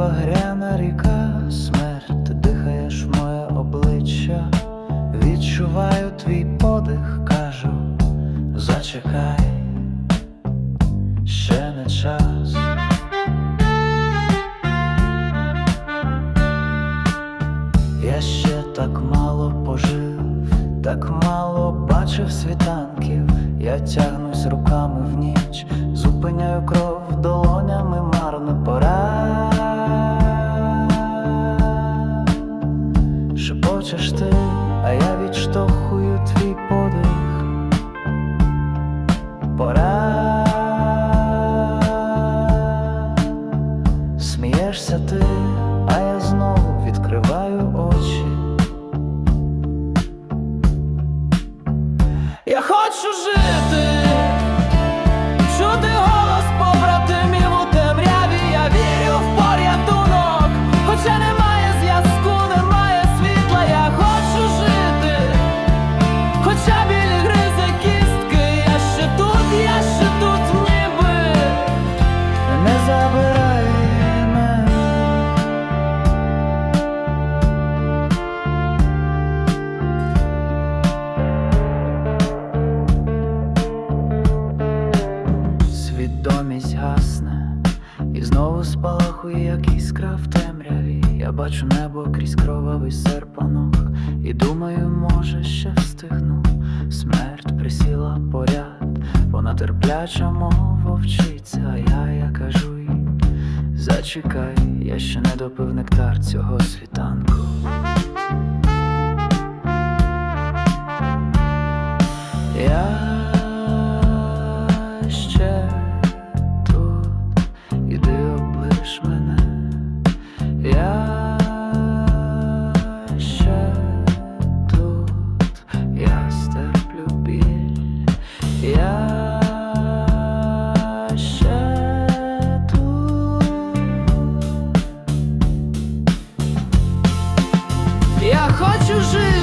багряна ріка, смерть, дихаєш в моє обличчя, відчуваю твій подих, кажу, зачекай, ще не час. Я ще так мало пожив, так мало бачив світанків, я тягнусь руками в ніч, зупиняю кров долонями марно пора. Шепочеш ти, а я відштовхую твій подих. Пора. Смієшся ти, а я знову відкриваю очі. Я хочу жити, знову спалахує, як іскра в темряві. Я бачу небо крізь кровавий серпанок, і думаю, може, ще встигну. Смерть присіла поряд, вона терпляча, мов вовчиця. А я, я кажу їй, зачекай, я ще не допив нектар цього світанку. Я ще тут, я стерплю я ще. Я хочу жить.